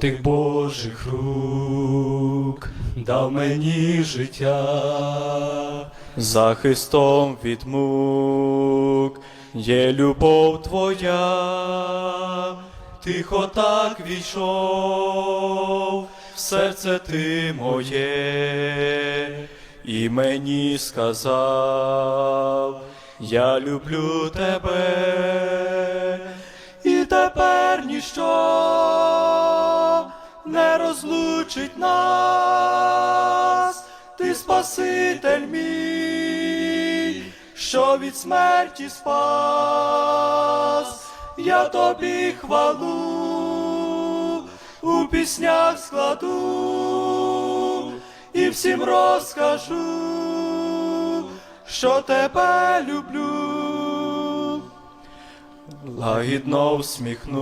тих Божих рук дав мені життя, захистом від мук є любов твоя, тихо так війшов, в серце ти моє, і мені сказав, я люблю тебе, ніщо не розлучить нас, ти Спаситель мій, що від смерті спас, я тобі хвалу у піснях складу і всім розкажу, що тебе люблю лагідно всміхнусь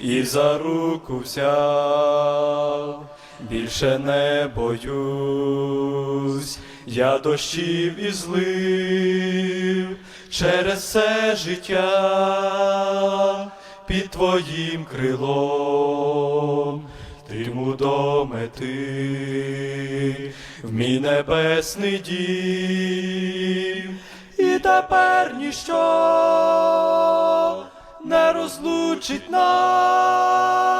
і за руку взяв, більше не боюсь, я дощів і злив через все життя під твоїм крилом. Тиму до мети в мій небесний дім, тепер ніщо не розлучить нас,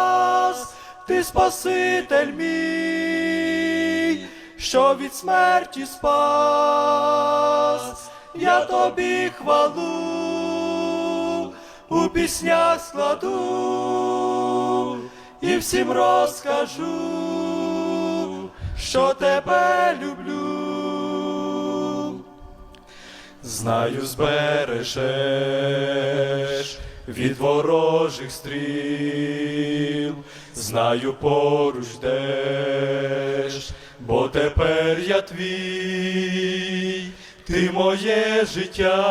ти Спаситель мій, що від смерті спас, я тобі хвалу у піснях складу і всім розкажу, що тебе люблю. Знаю, збережеш від ворожих стріл, знаю, поруч йдеш, бо тепер я твій, ти моє життя,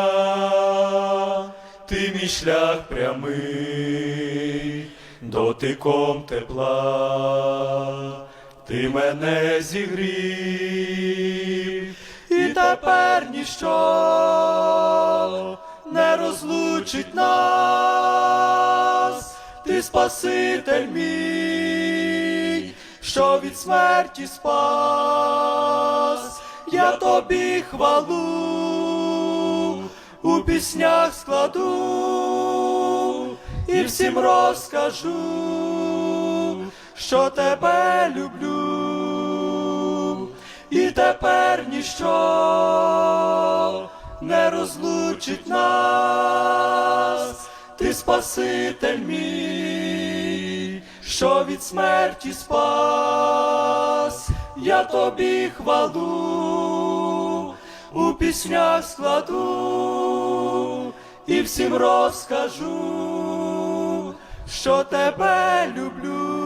ти мій шлях прямий, дотиком тепла, ти мене зігрів, і тепер ніщо розлучить нас, ти Спаситель мій, що від смерті спас, я тобі хвалу у піснях складу і всім розкажу, що тебе люблю. І тепер ніщо не розлучить нас, ти Спаситель мій, що від смерті спас, я тобі хвалу у піснях складу і всім розкажу, що тебе люблю.